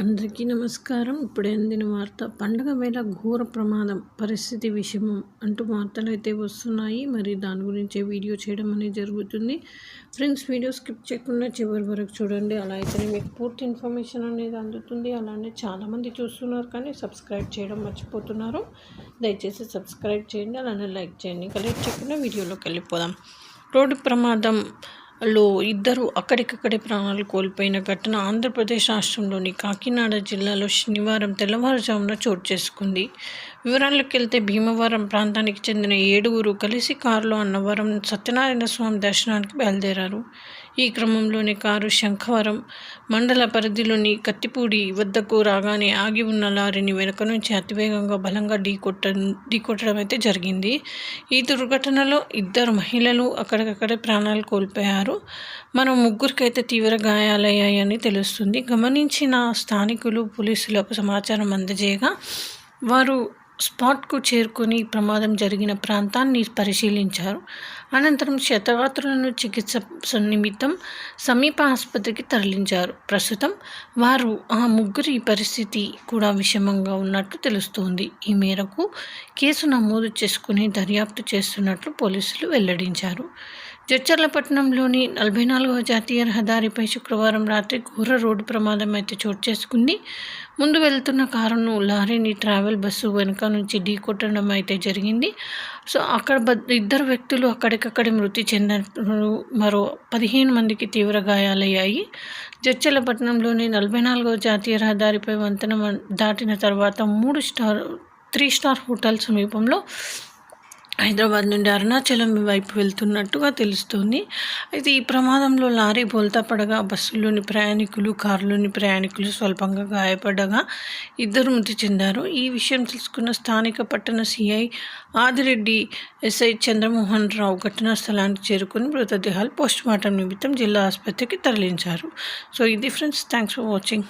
అందరికీ నమస్కారం. ఇప్పుడే అందిన వార్త పండగ వేళ ఘోర ప్రమాదం పరిస్థితి విషమం అంటూ వార్తలు అయితే వస్తున్నాయి. మరి దాని గురించే వీడియో చేయడం అనేది జరుగుతుంది. ఫ్రెండ్స్ వీడియో స్కిప్ చేయకుండా చివరి వరకు చూడండి. అలా అయితేనే మీకు పూర్తి ఇన్ఫర్మేషన్ అనేది అందుతుంది. అలానే చాలామంది చూస్తున్నారు కానీ సబ్స్క్రైబ్ చేయడం మర్చిపోతున్నారు. దయచేసి సబ్స్క్రైబ్ చేయండి అలానే లైక్ చేయండి. కలెక్ట్ చేయకుండా వీడియోలోకి వెళ్ళిపోదాం. రోడ్డు ప్రమాదం లో ఇద్దరు అక్కడికక్కడే ప్రాణాలు కోల్పోయిన ఘటన ఆంధ్రప్రదేశ్ రాష్ట్రంలోని కాకినాడ జిల్లాలో శనివారం తెల్లవారుజామున చోటు చేసుకుంది. వివరాల్లోకి వెళ్తే భీమవరం ప్రాంతానికి చెందిన ఏడుగురు కలిసి కారులో అన్నవరం సత్యనారాయణ స్వామి దర్శనానికి బయలుదేరారు. ఈ క్రమంలోనే కారు శంఖవరం మండల పరిధిలోని కత్తిపూడి వద్దకు రాగానే ఆగి ఉన్న లారీని వెనుక నుంచి అతివేగంగా బలంగా ఢీకొట్ట ఢీకొట్టడం అయితే జరిగింది. ఈ దుర్ఘటనలో ఇద్దరు మహిళలు అక్కడికక్కడే ప్రాణాలు కోల్పోయారు. మనం ముగ్గురికైతే తీవ్ర గాయాలయ్యాయని తెలుస్తుంది. గమనించిన స్థానికులు పోలీసులకు సమాచారం అందజేయగా వారు స్పాట్కు చేరుకొని ప్రమాదం జరిగిన ప్రాంతాన్ని పరిశీలించారు. అనంతరం క్షతగాత్రులను చికిత్స నిమిత్తం సమీప ఆసుపత్రికి తరలించారు. ప్రస్తుతం వారు ఆ ముగ్గురి పరిస్థితి కూడా విషమంగా ఉన్నట్లు తెలుస్తోంది. ఈ మేరకు కేసు నమోదు చేసుకుని దర్యాప్తు చేస్తున్నట్లు పోలీసులు వెల్లడించారు. చర్చర్లపట్నంలోని నలభై నాలుగవ జాతీయ రహదారిపై శుక్రవారం రాత్రి ఘోర రోడ్డు ప్రమాదం అయితే చోటు చేసుకుంది. ముందు వెళ్తున్న కారును లారీని ట్రావెల్ బస్సు వెనుక నుంచి ఢీ కొట్టడం అయితే జరిగింది. సో అక్కడ ఇద్దరు వ్యక్తులు అక్కడికక్కడే మృతి చెందారు మరో పదిహేను మందికి తీవ్ర గాయాలయ్యాయి. జడ్చర్లపట్నంలోని నలభై నాలుగవ జాతీయ రహదారిపై వంతెన దాటిన తర్వాత మూడు స్టార్ త్రీ స్టార్ హోటల్ సమీపంలో హైదరాబాద్ నుండి అరుణాచలం వైపు వెళ్తున్నట్టుగా తెలుస్తోంది. అయితే ఈ ప్రమాదంలో లారీ బోల్తా పడగా బస్సులోని ప్రయాణికులు కారులోని ప్రయాణికులు స్వల్పంగా గాయపడగా ఇద్దరు మృతి చెందారు. ఈ విషయం తెలుసుకున్న స్థానిక పట్టణ సిఐ ఆదిరెడ్డి ఎస్ఐ చంద్రమోహన్ రావు ఘటనా స్థలానికి చేరుకుని మృతదేహాలు పోస్టుమార్టం నిమిత్తం జిల్లా ఆసుపత్రికి తరలించారు. సో ఇది ఫ్రెండ్స్ థ్యాంక్స్ ఫర్ వాచింగ్.